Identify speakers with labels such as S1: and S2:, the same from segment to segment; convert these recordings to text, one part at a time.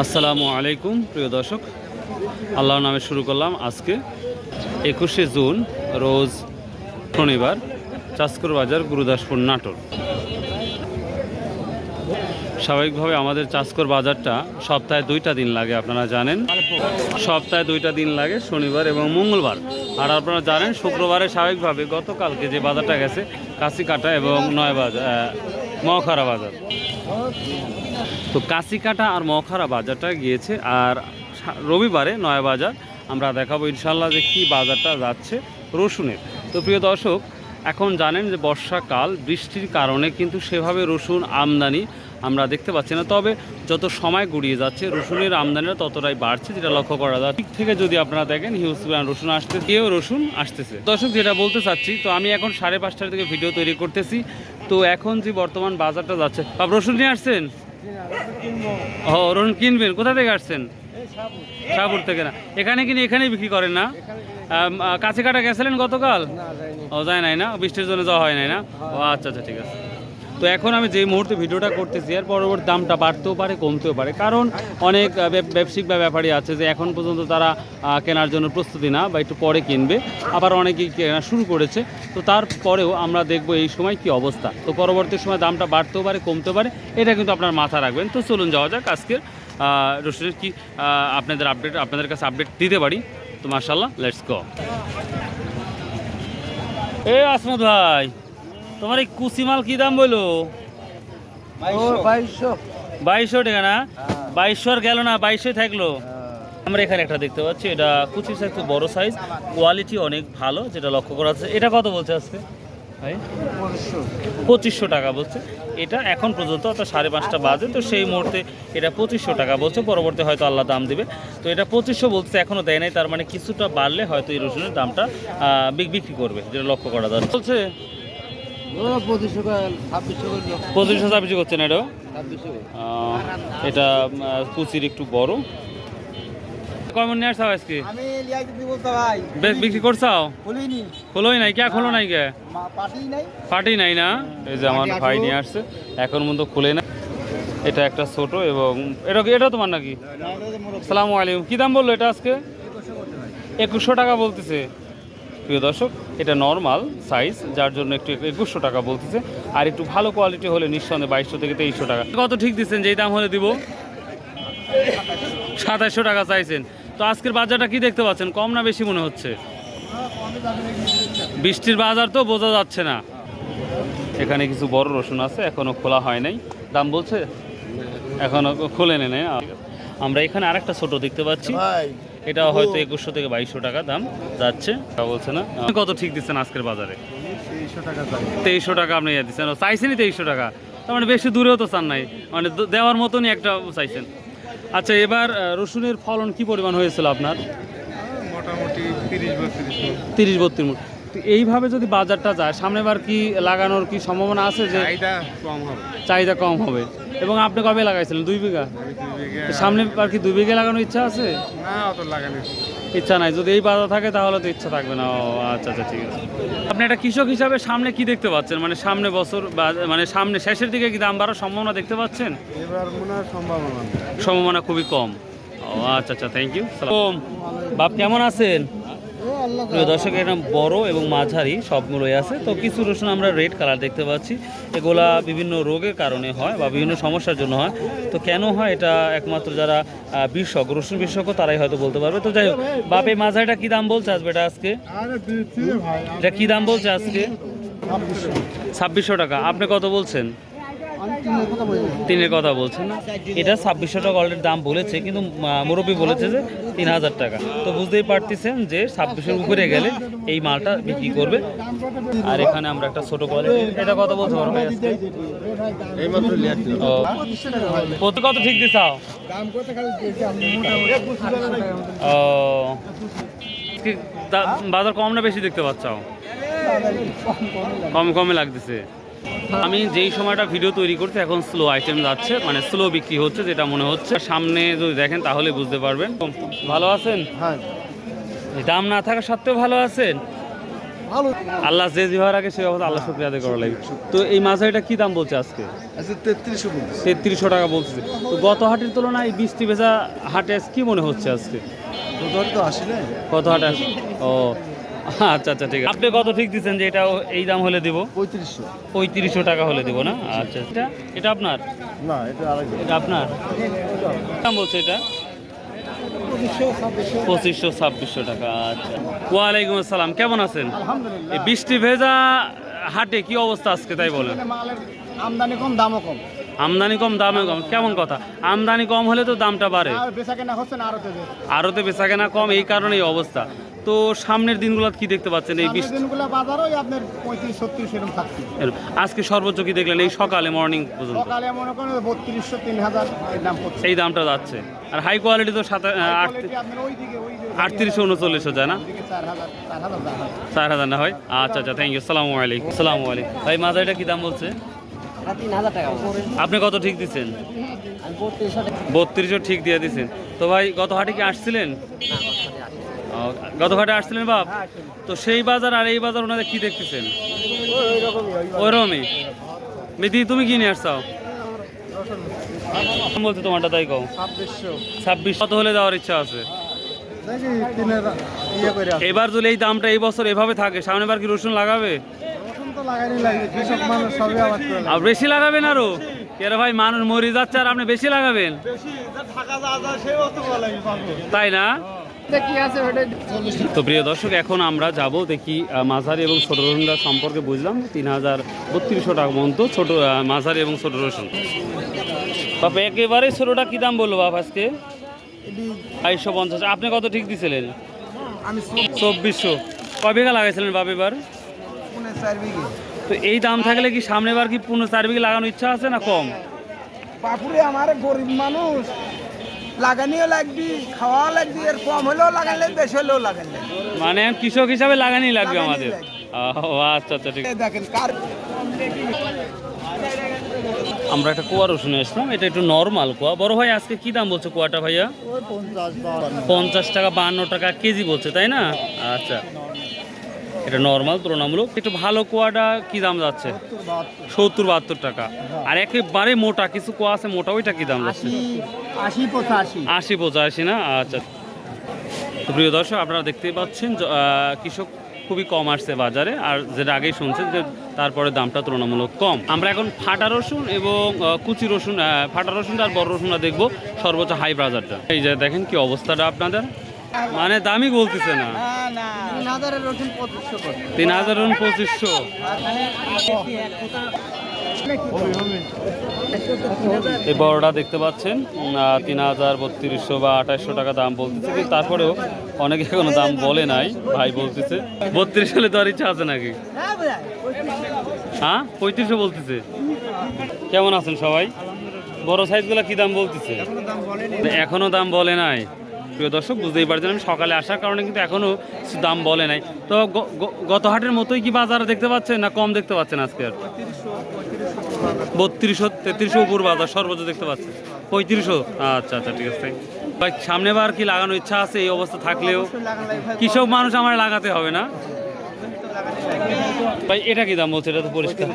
S1: আসসালামু আলাইকুম, প্রিয় দর্শক। আল্লাহর নামে শুরু করলাম আজকে। একুশে জুন, রোজ শনিবার চাষকর বাজার, গুরুদাসপুর, নাটোর। স্বাভাবিকভাবে আমাদের চাষকর বাজারটা সপ্তাহে দুইটা দিন লাগে, আপনারা জানেন। সপ্তাহে দুইটা দিন লাগে, শনিবার এবং মঙ্গলবার। আর আপনারা জানেন, শুক্রবারে স্বাভাবিকভাবে গতকালকে যে বাজারটা গেছে, কাশিকাটা এবং নয় বাজার মহাখারা বাজার। তো কাশিকাটা আর মখারা বাজারটা গিয়েছে আর রবিবারে নয়া বাজার। আমরা দেখাবো ইনশাল্লাহ যে কী বাজারটা যাচ্ছে রসুনের। তো প্রিয় দর্শক, এখন জানেন যে বর্ষাকাল, বৃষ্টির কারণে কিন্তু সেভাবে রসুন আমদানি আমরা দেখতে পাচ্ছি না। তবে যত সময় গড়িয়ে যাচ্ছে, রসুনের আমদানিটা ততটাই বাড়ছে যেটা লক্ষ্য করা যায় দিক থেকে যদি আপনারা দেখেন, হিউজ পরিমাণ রসুন আসতে, কেউ রসুন আসতেছে। দর্শক, যেটা বলতে চাচ্ছি, তো আমি এখন সাড়ে পাঁচটার থেকে ভিডিও তৈরি করতেছি। তো এখন যে বর্তমান বাজারটা যাচ্ছে রসুন নিয়ে আসছেন? ও রসুন কিনবেন কোথা থেকে আসছেন? শাহপুর থেকে না। এখানে কিনে এখানেই বিক্রি করেন না? কাছে কাটা গেছিলেন গতকাল? ও যায় নাই না? বৃষ্টির জন্য যাওয়া হয় নাই না? ও আচ্ছা আচ্ছা ঠিক আছে। তো এখন আমি যে মুহূর্তে ভিডিওটা করতেছি এর পরবর্তী দামটা বাড়তেও পারে কমতেও পারে। কারণ অনেক ব্যবসায়িক বা ব্যাপারী আছে যে এখন পর্যন্ত তারা কেনার জন্য প্রস্তুতি না বা একটু পরে কিনবে। আবার অনেকেই কেনা শুরু করেছে। তো তারপরেও আমরা দেখব এই সময় কি অবস্থা। তো পরবর্তী সময় দামটা বাড়তেও পারে কমতেও পারে এটা কিন্তু আপনার মাথা রাখবেন। তো চলুন যাওয়া যাক আজকের আহ, রসুনের কি আপনাদের আপডেট আপনাদের কাছে আপডেট দিতে পারি। তো মার্শাল্লাহ লেটস গো এ আসমত ভাই তোমার এই কুচি মাল কি দাম বলো?
S2: বাইশশো।
S1: টাকা না? বাইশশো আর গেল না বাইশশো থাকল। আমরা এখানে একটা দেখতে পাচ্ছি এটা কুচি সাইজ খুব বড় সাইজ কোয়ালিটি অনেক ভালো যেটা লক্ষ্য করা যাচ্ছে। এটা কত বলছে আজকে? ভাই? পঁচিশশো। টাকা বলছে। এটা এখন পর্যন্ত অর্থাৎ সাড়ে পাঁচটা বাজে তো সেই মুহূর্তে এটা পঁচিশশো টাকা বলছে। পরবর্তী হয়তো আল্লাহ দাম দিবে। তো এটা পঁচিশশো বলছে এখনও দেয় নাই। তার মানে কিছুটা বাড়লে হয়তো এই রসুনের দামটা বিক- বিক্রি করবে যেটা লক্ষ্য করা যাচ্ছে। বলছে
S2: পঁচিশশো ছাব্বিশশো
S1: পঁচিশশো ছাব্বিশশো করছে না এটাও এটা আহ, কুচির একটু বড়। কেমন নিয়ে আসছো আজকে? বিক্রি করছাও? খোলোই নাই কে খোলো নাই কে?
S2: পাটি নাই।
S1: না? এই যে আমার ভাই নিয়ে আসছে। এখন মতো খুলে না। এটা একটা ছোট এবং এটা এটা তোমার নাকি? সালামু আলাইকুম। কী দাম বলল এটা আজকে? একুশশো টাকা বলতেছে। প্রিয় দর্শক, এটা নর্মাল সাইজ যার জন্য একটু একুশশো টাকা বলতেছে। আর একটু ভালো কোয়ালিটি হলে নিঃসন্দেহে বাইশশো থেকে তেইশশো টাকা। কত ঠিক দিচ্ছেন যেই দাম হলে দিব? সাতাশশো টাকা চাইছেন। তো আজকের বাজারটা কি দেখতে পাচ্ছেন? কম না বেশি মনে হচ্ছে? বৃষ্টির বাজার তো বোঝা যাচ্ছে না। এখানে কিছু বড় রসুন আছে, এখনও খোলা হয় নাই। দাম বলছে? এখনও খুলে নেই। আমরা এখানে আরেকটা ছোট দেখতে পাচ্ছি। এটা হয়তো একুশশো থেকে বাইশশো টাকা দাম যাচ্ছে। তা বলছে না? কত ঠিক দিচ্ছেন আজকের বাজারে?
S2: তেইশশো টাকা
S1: আপনি ইয়ে দিচ্ছেন। চাইছেনই তেইশশো টাকা। তার মানে বেশি দূরেও তো চান নাই। মানে দেওয়ার মতনই একটা চাইছেন। আচ্ছা এবার রসুনের ফলন কি পরিমাণ হয়েছিল আপনার?
S2: মোটামুটি তিরিশ বত্রিশ
S1: তিরিশ বত্রিশ তো এইভাবে যদি বাজারটা যায় সামনেবার কি লাগানোর কি সম্ভাবনা আছে যে
S2: চাহিদা কম হবে।
S1: চাহিদা কম হবে? এবং আপনি কবে লাগাইছিলেন? দুই বিঘা? সামনে আর কি দুই বিঘা লাগানোর ইচ্ছা আছে?
S2: না অত লাগানি
S1: ইচ্ছা নাই। যদি এই বাজার থাকে তাহলে তো ইচ্ছা থাকবে না। ও আচ্ছা আচ্ছা ঠিক আছে। আপনি একটা কৃষক হিসাবে সামনে কি দেখতে পাচ্ছেন? মানে সামনে বছর মানে সামনে শেষের দিকে কি দাম বাড়ার সম্ভাবনা দেখতে পাচ্ছেন?
S2: এবার মনে হয় সম্ভাবনা
S1: সম্ভাবনা খুবই কম। ও আচ্ছা আচ্ছা থ্যাংক ইউ বাপ কেমন আছেন? প্রিয় দর্শক এটা বড় এবং মাঝারি সবগুলোই আছে। তো কিছু রসুন আমরা রেড কালার দেখতে পাচ্ছি। এগুলা বিভিন্ন রোগের কারণে হয় বা বিভিন্ন সমস্যার জন্য হয়। তো কেন হয়? এটা একমাত্র যারা বিশেষজ্ঞ রসুন বিশেষজ্ঞ তারাই হয়তো বলতে পারবে। তো যাই হোক বাপ মাঝারিটা কি দাম বলছে আসবে এটা আজকে? এটা কি দাম বলছে আজকে?
S2: ছাব্বিশশো
S1: টাকা। আপনি কত বলছেন?
S2: তিনের কথা বলি
S1: বলছেন না। এটা ছাব্বিশশো টাকা অলরেডি দাম বলেছে কিন্তু মুরব্বী বলেছে যে তিন হাজার টাকা। তো বুঝতেই পারতেছেন যে ছাব্বিশের উপরে গেলে এই মালটা বিক্রি করবে। আর এখানে আমরা একটা ছোট কোয়ালিটি এটা কত বলতে পারব ও। কত কত ঠিক দিছাও
S2: দাম কত খালি দিয়েছি? আপনি মোটামুটি
S1: ও। বাজার কম না বেশি দেখতে পাচ্ছ কম কমে। লাগতেছে। আমি যেই সময়টা ভিডিও তৈরি করছি এখন স্লো আইটেম যাচ্ছে মানে স্লো বিক্রি হচ্ছে যেটা মনে হচ্ছে। সামনে যদি দেখেন তাহলে বুঝতে পারবেন। ভালো আছেন?
S2: হ্যাঁ।
S1: দাম না থাকা সত্ত্বেও ভালো আছেন?
S2: ভালো।
S1: আল্লাহ যে যেভাবে রাখে সে অবস্থা আল্লাহ শুক্রিয়া আদায় করা লাগবে। তো এই মাঝারিটা কি দাম বলছে আজকে?
S2: তেত্রিশশো
S1: তেত্রিশশো টাকা বলছে। তো গত হাটের তুলনায় এই বৃষ্টি ভেজা হাটে কি মনে হচ্ছে আজকে?
S2: আসি না
S1: কত হাটে আস- ও আচ্ছা আচ্ছা ঠিক আছে। আপনি কত ঠিক দিচ্ছেন যে এটা এই দাম হলে দিব?
S2: পঁয়ত্রিশশো।
S1: পঁয়ত্রিশশো টাকা হলে দিব না? আচ্ছা এটা এটা আপনার?
S2: না এটা
S1: এটা আপনার? দাম বলছে এটা?
S2: পঁচিশশো ছাব্বিশশো।
S1: টাকা আচ্ছা। ওয়ালাইকুম আসসালাম কেমন আছেন? বৃষ্টি ভেজা হাটে কি অবস্থা আজকে তাই বলেন?
S2: আমদানি কম দামও কম।
S1: আমদানি কম দামে কম কেমন কথা? আমদানি কম হলে তো দামটা বাড়ে। আরতে বেচা কেনা কম এই কারণে এই অবস্থা। তো সামনের দিনগুলো কি দেখতে পাচ্ছেন এই বৃষ্টি?
S2: দিনগুলো বাজারও আপনার পঁয়ত্রিশ ছত্রিশ এরকম থাকছে।
S1: আজকে সর্বোচ্চ কি দেখলেন এই সকালে মর্নিং পর্যন্ত?
S2: সকালে মনে করেন বত্রিশশো তিন হাজার এই দাম পড়ছে।
S1: এই দামটা যাচ্ছে। আর হাই কোয়ালিটি তো সাত
S2: ওই
S1: আটত্রিশশো উনচল্লিশশো যায় না?
S2: চার হাজার
S1: না হয়? আচ্ছা আচ্ছা থ্যাংক ইউ সালামু আলাইকুম সালামু আলাইকুম। ভাই মাজাইটা কি দাম বলছে? আপনি কত ঠিক দিচ্ছেন?
S2: আমি বত্রিশশো
S1: ঠিক দিয়ে দিচ্ছেন। তো ভাই গত হাটে কি আসছিলেন? ও, গত হাটে আসছিলেন বাপ? তো সেই বাজার আর এই বাজার ওনাদের কি দেখতেছেন?
S2: ওই
S1: ওইরকমই মেদি তুমি কি নিয়ে আসছাও? বলছে তোমারটা তাই কও। ছাব্বিশ। কত হলে যাওয়ার ইচ্ছা আছে? এবার যদি এই দামটা এই বছর এভাবে থাকে সামনে বার কি রসুন লাগাবে? আর বেশি লাগাবেন আরও? কেন ভাই মানুষ মরে যাচ্ছে আর আপনি বেশি লাগাবেন? তাই না?
S2: কি আছে ওটা
S1: তো প্রিয় দর্শক এখন আমরা যাব দেখি মাঝারি এবং ছোট রসুনটা সম্পর্কে বুঝলাম। তিন হাজার বত্রিশশো টাকা পর্যন্ত ছোট মাঝারি এবং ছোট রসুন। বাপ একেবারে ছোটটা কি দাম বলল বাপ আজকে? বাইশশো পঞ্চাশ। আপনি কত ঠিক দিছিলেন? চব্বিশশো। কয় বিঘা লাগাইছিলেন বাপ এবার?
S2: চার বিঘে।
S1: তো এই দাম থাকলে কি সামনে বার কি চার বিঘা লাগানোর ইচ্ছা আছে না কম?
S2: বাপুরে আমার গরিব মানুষ। লাগানিও লাগবি খাওয়া লাগবি এর কম হলেও লাগাইলে বেশি হলেও লাগাইলে
S1: মানে কৃষক হিসাবে লাগানি লাগবে আমাদের। ও আচ্ছা আচ্ছা ঠিক।
S2: দেখেন কার
S1: আমরা একটা কুয়া রসুন এসলাম এটা একটু নর্মাল কুয়া। বড় ভাই আজকে কি দাম বলছে কুয়াটা ভাইয়া?
S2: পঞ্চাশ
S1: টাকা বান্ন টাকা কেজি বলছে তাই না? আচ্ছা। এটা নর্মাল তুলনামূলক। একটু ভালো কোয়াটা কি দাম যাচ্ছে? সত্তর বাহাত্তর টাকা। আর একেবারে মোটা কিছু কোয়া আছে মোটা ওইটা কি দাম যাচ্ছে?
S2: আশি পঁচাশি।
S1: না? আচ্ছা। প্রিয় দর্শক আপনারা দেখতেই পাচ্ছেন কৃষক খুবই কম আসছে বাজারে। আর যেটা আগেই শুনছেন যে তারপরে দামটা তুলনামূলক কম। আমরা এখন ফাটা রসুন এবং কুচি রসুন ফাটা রসুনটা আর বড় রসুনটা দেখব সর্বোচ্চ হাই বাজারটা এই যে দেখেন কি অবস্থাটা আপনাদের। মানে দামই বলতেছে না।
S2: তিন
S1: হাজার রুন পঁচিশশো। এই বড়টা দেখতে পাচ্ছেন তিন হাজার বত্রিশশো বা আঠাশশো টাকা দাম বলতেছে, কিন্তু তারপরেও অনেকে এখনও দাম বলে নাই, ভাই বলতেছে, বত্রিশ হলে তো আর ইচ্ছা আছে নাকি? হ্যাঁ পঁয়ত্রিশশো বলতেছে। কেমন আছেন সবাই? বড় সাইজগুলো কি দাম বলতেছে? এখনও দাম বলে নাই। প্রিয় দর্শক বুঝতেই পারছেন আমি সকালে আসার কারণে কিন্তু এখনও দাম বলে নাই। তো গত হাটের মতোই কি বাজার দেখতে পাচ্ছেন না কম দেখতে পাচ্ছেন আজকে আর? বত্রিশশো তেত্রিশশো উপর বাজার সর্বোচ্চ দেখতে পাচ্ছেন। পঁয়ত্রিশশো? আচ্ছা আচ্ছা ঠিক আছে। ভাই সামনে বার কি লাগানোর ইচ্ছা আছে এই অবস্থা থাকলেও? কৃষক মানুষ আমার লাগাতে হবে না? ভাই এটা কি দাম বলছে? এটা তো পরিষ্কার।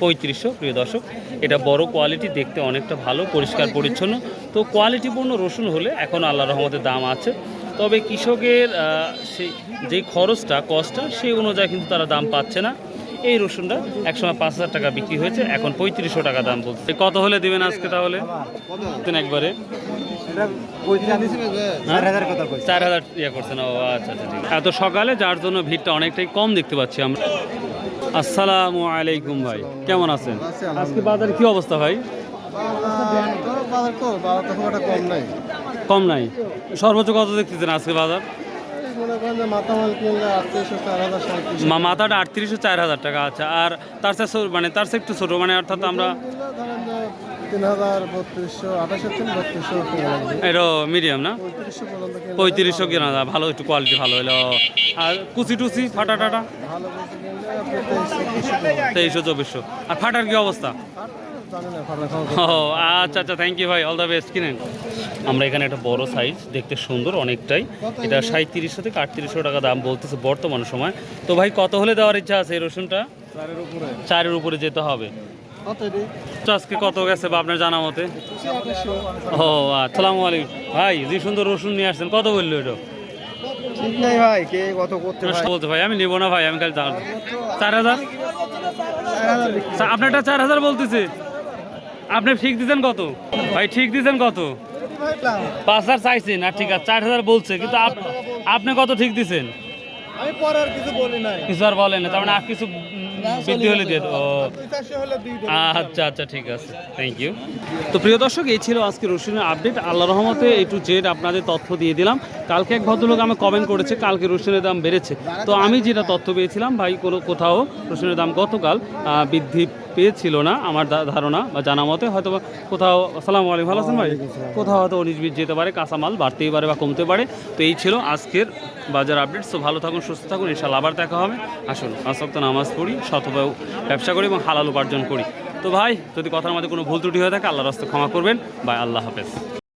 S1: পঁয়ত্রিশশো প্রিয় দর্শক। এটা বড় কোয়ালিটি দেখতে অনেকটা ভালো পরিষ্কার পরিচ্ছন্ন। তো কোয়ালিটিপূর্ণ রসুন হলে এখন আল্লাহ রহমতের দাম আছে। তবে কৃষকের সেই যেই খরচটা কস্টটা সেই অনুযায়ী কিন্তু তারা দাম পাচ্ছে না। এই রসুনটা একসময় পাঁচ হাজার টাকা বিক্রি হয়েছে এখন পঁয়ত্রিশশো টাকা দাম বলছে। কত হলে দিবেন আজকে তাহলে? দিন একবারে।
S2: চার হাজার কথা কই
S1: চার হাজার ইয়ে করছেন ও আচ্ছা আচ্ছা ঠিক। এত সকালে যার জন্য ভিড়টা অনেকটাই কম দেখতে পাচ্ছি আমরা। আসসালামু আলাইকুম ভাই কেমন আছেন? আজকে বাজারে কি অবস্থা ভাই?
S2: বাজার তো বাজার তো খুব একটা কম নাই।
S1: সর্বোচ্চ কত দেখতেছেন আজকে বাজার?
S2: মনে করেন যে মাথা মাল কিনলে আটত্রিশশো চার হাজার সাঁত্রিশশো
S1: মা মাথাটা আটত্রিশশো চার হাজার টাকা আচ্ছা। আর তার চেয়ে মানে তার চেয়ে একটু ছোটো মানে অর্থাৎ আমরা
S2: ধরেন যে তিন হাজার বত্রিশশো আঠাশশো তিন বত্রিশশো
S1: এটা মিডিয়াম না?
S2: পঁয়ত্রিশশো পর্যন্ত কিনলে
S1: পঁয়ত্রিশশো কেনা যায় ভালো একটু কোয়ালিটি ভালো হলো আর কুচি টুচি ফাটা টাটা?
S2: ভালো বলতে কিনলে তেইশশো চব্বিশশো।
S1: আর ফাটার কি অবস্থা? ও আচ্ছা আচ্ছা থ্যাংক ইউ ভাই অল দ্য বেস্ট কিনেন আমরা এখানে একটা বড় সাইজ দেখতে সুন্দর অনেকটাই। এটা সাঁত্রিশশো থেকে আটত্রিশশো টাকা দাম বলতেছে বর্তমান সময়। তো ভাই কত হলে দেওয়ার ইচ্ছা আছে এই রসুনটা?
S3: চারের উপরে।
S1: যেতে হবে। আজকে কত গেছে বা আপনার জানা মতে? ও আসসালামু আলাইকুম। ভাই যে সুন্দর রসুন নিয়ে আসছেন কত বলল এটা?
S3: ঠিক নাই ভাই কে কত করতে ভাই
S1: বলতে ভাই আমি নেব না ভাই আমি কাল চার হাজার? আপনারটা চার হাজার বলতেছে। আপনি ঠিক দিচ্ছেন কত? ভাই ঠিক দিচ্ছেন কত? পাঁচ হাজার চাইছেন আর ঠিক আছে চার হাজার বলছে কিন্তু আপ- আপনি কত ঠিক দিচ্ছেন
S3: আমি পরে আর কিছু বলি নাই।
S1: কিছু আর বলেন না তার মানে আর কিছু বৃদ্ধি হলে দিয়ে ও। আচ্ছা আচ্ছা ঠিক আছে। থ্যাংক ইউ তো প্রিয় দর্শক এই ছিল আজকে রসুনের আপডেট। আল্লাহ রহমতে এ টু জেড আপনাদের তথ্য দিয়ে দিলাম। কালকে এক ভদ্রলোক আমি কমেন্ট করেছে কালকে রসুনের দাম বেড়েছে। তো আমি যেটা তথ্য পেয়েছিলাম ভাই কোনো কোথাও রসুনের দাম গতকাল বৃদ্ধি পেয়েছিল না আমার ধারণা বা জানা মতে। হয়তো কোথাও আসসালামু আলাইকুম ভালো আছেন ভাই? কোথাও হয়তো উনিশ বিশ যেতে পারে কাঁচামাল বাড়তেই পারে বা কমতে পারে। তো এই ছিল আজকের বাজার আপডেট। সো ভালো থাকুন সুস্থ থাকুন ইনশাল্লাহ আবার দেখা হবে। আসুন আসক্ত নামাজ পড়ি। শতভাবে ব্যবসা করি এবং হালাল উপার্জন করি। তো ভাই, যদি কথার মধ্যে কোনো ভুল ত্রুটি হয়ে থাকে, আল্লাহর রাস্তা ক্ষমা করবেন। বা আল্লাহ হাফেজ।